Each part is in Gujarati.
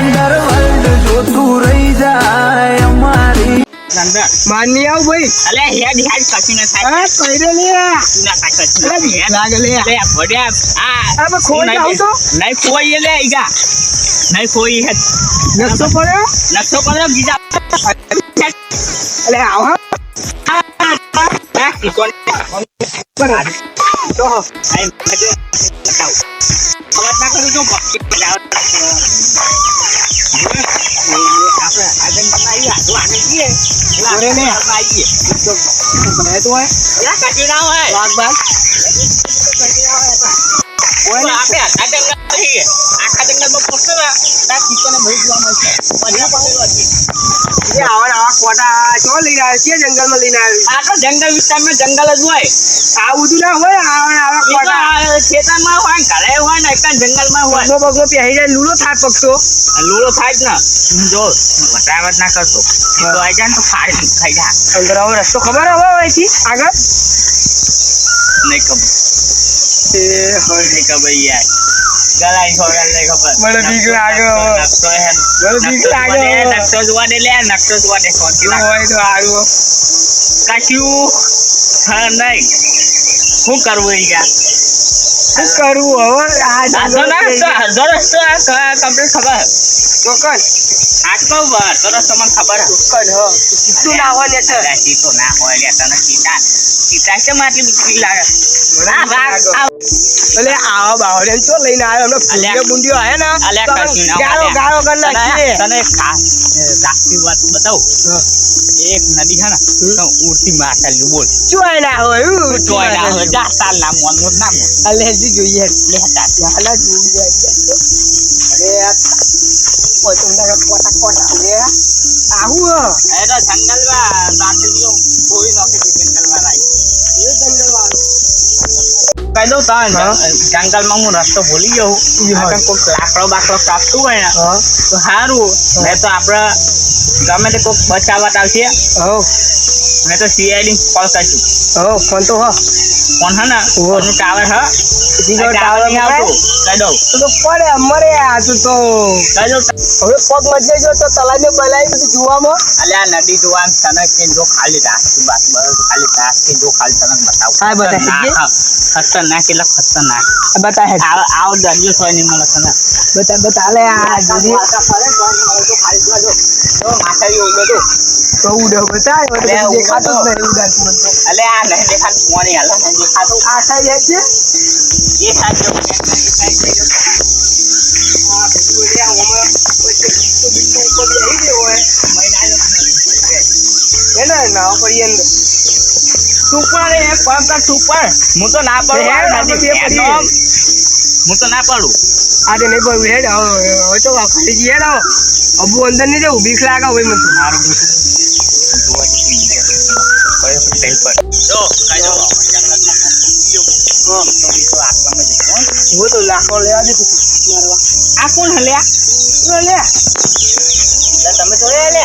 અંડરવર્લ્ડ જોતું રહી જાય અમારી. માની આવ ભાઈ. અલે હેડ હેડ કશું ન થાય. હા કઈ લે. ના થાય કશું ના હેડ. લાગે લે. અલે ભડ્યા આ આ ખોઈ જાઉં તો નહીં ખોઈ લે ઈગા નહીં ખોઈ હેડ. નકશો પડ્યો નકશો કરો બીજા. અલે આવ હા. તો મજે બતાવ. અવાજ ના કરું તો ભક્તિ બજાવ. આપણે આગળ બનાવીએ, આજુ આગળ જઈએ. ઓરે ને. આપણે આવીએ. તો કશું ના હોય. વાઘ બાગ ઓય, આપણે આખા. આખા જંગલમાં પહોંચો ત્યાં ચીકણને બધું જોવા મળશે. બધા પકડેલો છે. આવા આવા કોટા ચો લઈને આવ્યો? છે જંગલમાં લઈને આવ્યો? આ તો જંગલ વિસ્તારમાં જંગલ જ હોય. આ બધું ના હોય આવા આવા કોટા ખેતરમાં હોય ઘરે હોય ને એકદમ જંગલમાં હોય. પગમાં પગમાં પહેરી જાય લૂલો થાય પગતો લૂલો થાય જ ને. જો વટાવટ ના કરતો. તો જાય ને તો ફાડી ખાઈ જાય અંદર આવો રસ્તો ખબર હવે અહીંથી આગળ? નહીં ખબર. એ હોય નહીં ખબર યાર. ગલાઈ ખબર મને બીક લાગે નકશો હે મને બીક લાગે જોવા દે, હવે. નકશો જોવા દે લે નકશો જોવા દે શાંતિ હોય તો સારું કશું? હા નહીં. શું કરવું યાર? શું કરવું હવે? આ આજો ના જંગલ તો અડધો રસ્તો આ ક- ખબર? ચોકન આટલો અડધો રસ્તો મને ખબર હે. હો. સીધું ના હોય ને અલા, ના હોય લે તને સીતા સીતા કેમ આટલી બીક લાગે. આ ભાગ, આ આવા બાવળે ચો લઈને આવ્યો? અમે અલ્યા. ફૂંડિયો આયા ને? અલ્યા, કશું ના ગાળો ગાળો કરી તને તને ખાસ રાખતી વાત બતાવું? એક નદી છે ને તો ઉડતી માથેલી બોલ. ચોય ના હોય એવું ના હોય. જા તાલ ના મોન મોન ના મોન. અલેજી જોઈએ. લે તાર હાલા જોઈએ. અરે આ કોઈ તમને કોટા કોટા લે આવું એ તો જંગલમાં એ જંગલ કહી દઉં તાન હા. જંગલમાં હું રસ્તો ભૂલી ગયો હું. કોઈક લાકડો બાકડો કાપતું હોય ને તો સારું મેં તો આપણે ગમે તે કોઈક બચાવવા આવશે મેં તો સીઆઈડી કોલ કરીશું હો ફોન તો હ. ફોન હે ને. ફોનનું ટાવર હા? ટાવર ટાવર નહીં આવતું. કહી દઉં તો તો પડે અમારે આ તો તો. કહી દઉં હવે પગ મજે જો તો તલાઈને બલાઈ બધું જોવામાં. અલ્યા નદી જોવાનું તને કે જો ખાલી રાખી બાકી બસ ખાલી રાખી જો ખાલી તને બતાવું. હા, બતાવી શકીએ? ખતરનાક, એટલે ખતરનાક. બતા હે આવ આવ દરિયો સોય નહીં મળે તને. બતા બતા લે આ જોડી તો ઉડો બતા એ લે, તો દેખાતું જ ઉડો. નહીં ઉડાતું મને તો. અલે આ નહીં દેખાતું કોની હાલે નહીં દેખાતું. આ થઈ જાય છે? એ સાઈડ જો, એ સાઈડ જો. આ બધું એટલે આમાં વચ્ચે તો બીજું ઉપર બેસી ગયો હોય. મહિના જો. એને ના પડી અંદર. સુપર એ પગ કર સુપર હું તો ના પડું. એનો હું તો ના પડું. આજે નહીં પડ્યું હેડ હવે તો ફરી જઈએ હેડ હવે અબુ અંદર નહીં જવું બીક લાગે હોય મને તો. મારું હો. તો લાખો લેવા દે મારવા આ કોણ હલ્યા લ્યા તમે તો લે.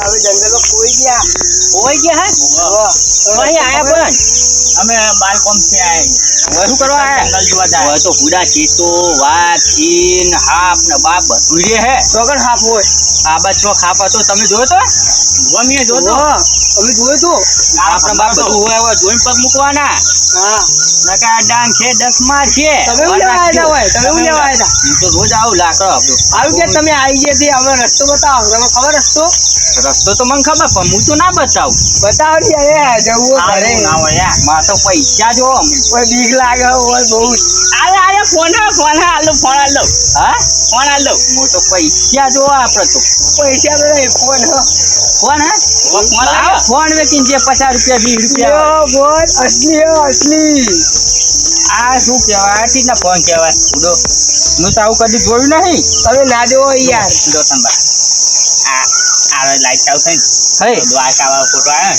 હવે જંગલો કોઈ ગયા. કોઈ ગયા હે. અહીં આયા પણ અમે બાલકોમથી આયા શું કરવા આયા? જંગલ જોવા જાય તો પૂરા ચીતો વાત ચીન હાપ ને બાપ બધું રે હે. ચોકડ હાફ હોય. આ બા છો ખાપ હતો તમે જોયો તો? ગમીએ જો તો. અમે જોયું તો? આપણે બાપ બધું હોય હવે જોઈને પગ મૂકવાના. હા. નકા ડાંગ છે માર છે. તમે લેવા આવ્યા હોય? તમે હું લેવા આવ્યા હું તો રોજ આવું લાકડો આપણો સારું કે તમે આવી ગયા હતી હવે રસ્તો બતાવો. તમે ખબર રસ્તો? રસ્તો તો મને ખબર પણ હું તો ના બતાવું. બતાવો ને યાર જવું ઘરે. ના હોય યાર. તો પૈસા જો કોઈ બીક લાગે હોય બહુ અરે અરે phone phone hello phone hello હા ફોન હાલો હું તો પૈસા જો આપણે તો પૈસા તો ફોન હ ફોન હે ફોન વેચીને જે પચાસ રૂપિયા વીસ રૂપિયા બોલ અસલી અસલી આ શું કહેવાય આ ના ફોન કહેવાય ઉડો હું તો આવું કદી જોયું નહીં તમે ના જોવો યાર જો બા આ આ લાઈટ ચાલુ થઈ હે દ્વારકા વાળો ફોટો આવે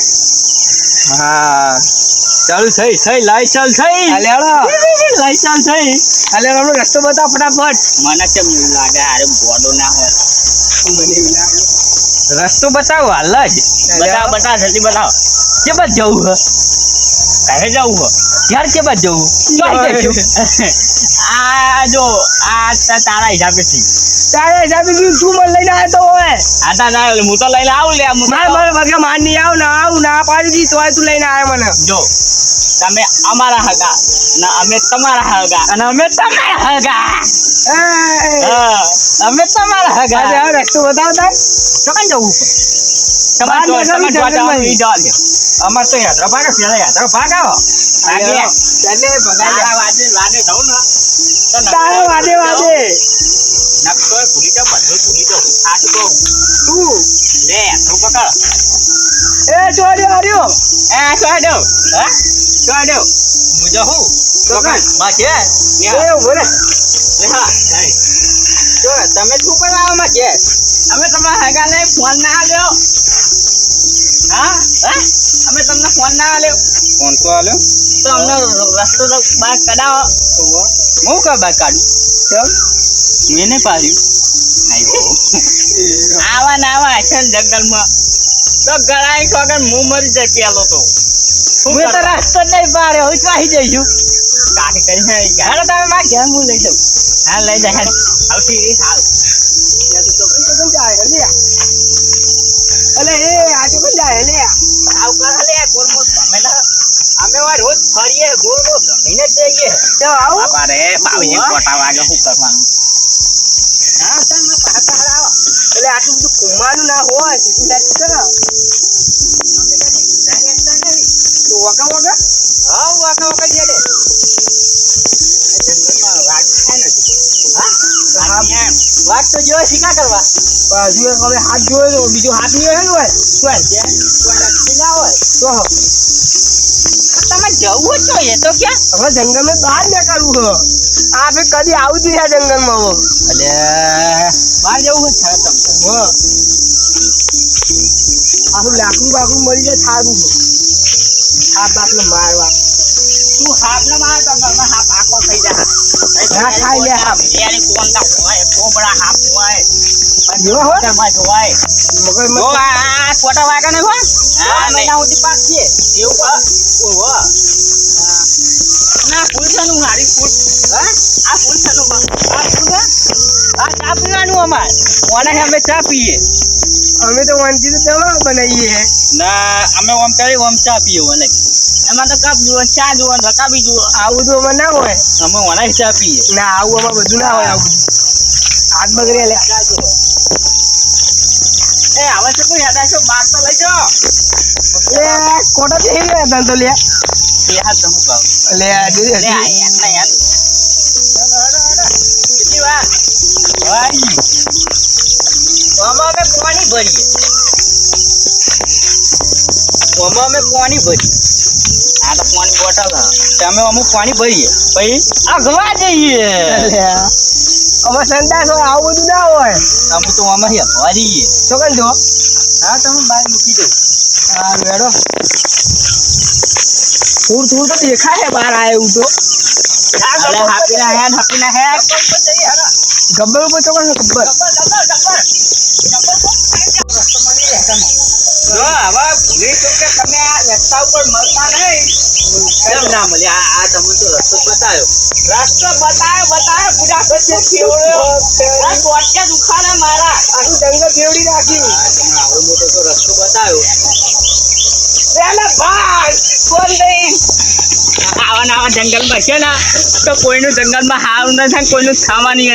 હા. ચાલુ થઈ થઈ લાઈટ ચાલુ થઈ. હાલે હળો લાઈટ ચાલુ થઈ. હાલે હળો રસ્તો બતાવો ફટાફટ. મને કેમ એવું લાગે અરે ગોડો ના હોય. રસ્તો બતાવો હાલ જ. બતાવ બતાવ જલ્દી બતાવો. કે બાદ જવું હે? કહે જવું હે. યાર કે બાદ જવું? ક્યાં જઈશું આ જો આ તારા હિસાબેથી તારે હિસાબે કીધું તું મને લઈને આવ્યો તો હોય આ તા ના હું તો લઈને આવું લે મારે મારે વગે માર નહીં આવ ના આવું ના પાડી દી તોય તું લઈને આવ્યો મને. જો તમે અમારા હગા ના અમે તમારા હગા. અને અમે તમારા હગા. અમે તમારા હગા આ રસ્તો બતાવતા ચોકન જવું તમારે જો- તમે તમારે જો ઈ ડાલ અમાર તો યાત્રા ભાગે પેલા યાત્રા ભાગ આવો ભાગે. એટલે ભગાઈ તારા વાદે વાદે ના તો તારે બધું. તું લે, તું પકડ. એ ચોર્યો હાર્યો એ, ચોય હા? દઉં. હું જાઉં. પકડ. બસ, એ. ઊભો રે હા. જો, તમે શું કરવા માં અમે અમે તમારા હગાને ફોન ના આલ્યો. હા? હા? અમે તમને ફોન ના આલ્યો. ફોન તો આલ્યો. તો અમને રસ્તો તો બહાર કઢાવો. હું કા બહાર કાઢું? ચલ મેં ને પાડ્યું. આવા ના આવા છે ને જંગલમાં. તો ગળાઈ વગર હું મરી જાય પેલો તો. હું તો રસ્તો નહીં પાડ્યો. હું ચાહી જઈશું કાઢી કરી હે ઈ તમે માં ઘેર હું લઈ જાઉં. હા લઈ જાય હેડ. આવતી હાલ. ચોકન જાય અલે એ આ ચોકન જાય લે આવ કર લે તમે ના અમે વાર રોજ ફરીએ ગોળમોળ ગમીને જ જઈએ. તો આવ? બાપા રે બાવીએ કોટા વાગે હું કરવાનું? હા તમે પાછા હાલ આવો. એટલે આટલું બધું કુમાનું ના હોય સીધું સાચું કરો અમે કદી ડાયરેક્ટ નહીં તો વકા વકા હા વાકા વાકા જેડે જંગલમાં વાઘ થાય ને હા વાઘ એમ તો શિકાર કરવા? બાજુ હવે હાથ જોયો તો બીજો હાથ નહીં હોય હોય ના હોય. તો તમે જવું છો એ તો ક્યાં? હવે જંગલમાં બહાર નીકળવું હો આપણે કદી આવું જ નહીં આ જંગલમાં હો અલે બહાર જવું છે તમે હો. આખું લાકડું બાકડું મળી જાય સારું છે હાથ બાપને મારવા. તું હાફ ને માર તમે જા ના ખાઈ લે હાફ. એની કોંડા હોય કોબડા હાફ હોય જેવા હોય? માં જોવાય મગજ જો આ કોટા વાગે ને હોય આ મહિના સુધી પાક છે એવું કા ઓહો. ના ફૂલ છે નું હારી ફૂલ. હા? આ ફૂલ છે નું આ ફૂલ આ ચા પીવાનું અમાર. ઓને અમે ચા પીએ. અમે તો વાનગી તો દવા બનાવીએ ના અમે ઓમ કરી ઓમ ચા પીએ ઓને એમાં તો કપ જુઓ ચા જુઓ રકાબી જુઓ. આવું તો અમે ના હોય. અમે વણાઈ ચા પીએ. ના આવું અમે બધું ના હોય આવું હાથ બગડે લે. એ હવે તો કોઈ યાદ છો બાર તો લઈ જાઓ. એ કોટા થઈ ગયા હતા તો લે. એ હાથ હું કહું? લે આ જોઈ લે યાર ના યાર કેટલી વાર? ભાઈ. આમાં અમે પાણી ભરીએ. ઓમાં અમે પાણી ભરીએ. આ તો પાણી બોટલ અમે અમુક પાણી ભરીએ. પછી અગવા જઈએ. અમે સંદાસ હોય આવું બધું ના હોય. અમે તો આમાં ભરીએ તો? કન જો હા તમે બહાર મૂકી દો હા મેડો થોડું થોડું તો દેખાય બહાર આવ્યું તો. તો ના હે. હાપી ના. હેડ ગબ્બર ઉપર ચોકડ ગબ્બર. ગબ્બર જો હવે ભૂલી તો કે તમે આ રસ્તા ઉપર મળતા નહીં કેમ ના મળ્યા આ આ તમે તો રસ્તો બતાવ્યો રસ્તો બતાયો બતાયો પૂરા પછી કેવડ્યો આ ટોટકે દુખાને મારા આખું જંગલ ફેવડી નાખ્યું આ તમને આવડો મોટો તો રસ્તો બતાવ્યો પેલા ભાઈ બોલ નહીં આવા જંગલમાં છે ને તો કોઈનું જંગલમાં હાવ ન થાય કોઈનું ખાવાની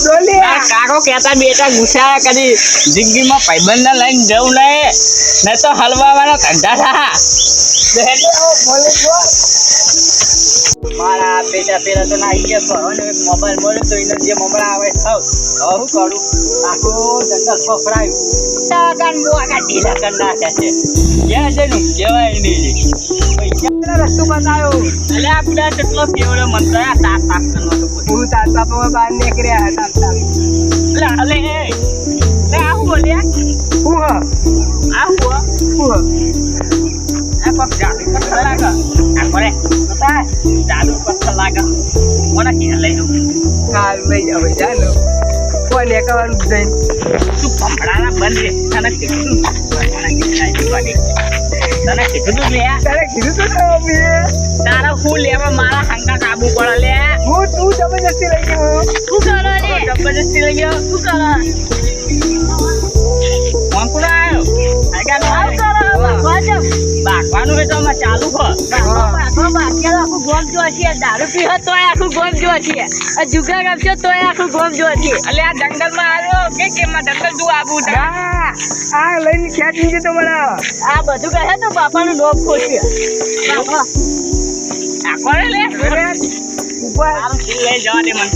ડોલી કાકો કહેતા બેટા ગુસ્સા કદી જિંદગીમાં પૈબંધ લઈને જવું નહીં નહીં તો હલવાવાના ધંધા થા. મારા પેટા પેલા તો નાઈ ગયા કરો ને મોબાઈલ મળ્યો તો એને જે મમડા આવે થાવ હવે શું કરું? આખું જંગલ ફફડાયું. તાકાન મોકા ઢીલા કરી નાખ્યા છે. જ્યાં છે કહેવાય નહીં. રસ્તો બતાવ્યો એટલે આપણે કેટલો કેવડો મન તો તાપ તાપ કરવાનો હું બહાર નીકળ્યા હતા તાર એટલે અલે લે બોલ્યા હું હ આ લાગે આ પથ્થર લાગે કોને ઘેર લઈ જાવ જાનો કોઈ નીકળવાનું જ નહીં તું ભમડાના બંધ રે તને તને કીધું તું લે. તારે કીધું તું ને મમ્મીએ. તારા હું લેવા મારા હંગા કાબુ પડે લે? હું તું જબરજસ્તી લઈ ગયો શું કરો લે? જબરજસ્તી લઈ ગયો. શું કરો? કોંકુડા આવ્યો? આગળ બાકવાનું તો ચાલુ કર દારૂ પીવો તોય આખું ગોમ જો છીએ. જુગા તોય આખું ગોમ જો છે એટલે આ જંગલમાં આવ્યો. કે કેમાં જંગલ તું આબુ આ લઈને તો મને. આ બધું કહે તો બાપાનું ખોશે બાપા. કોને લે? ઉપર લઈ જવા દે મન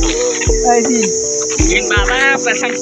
બાબા પ્રસંગ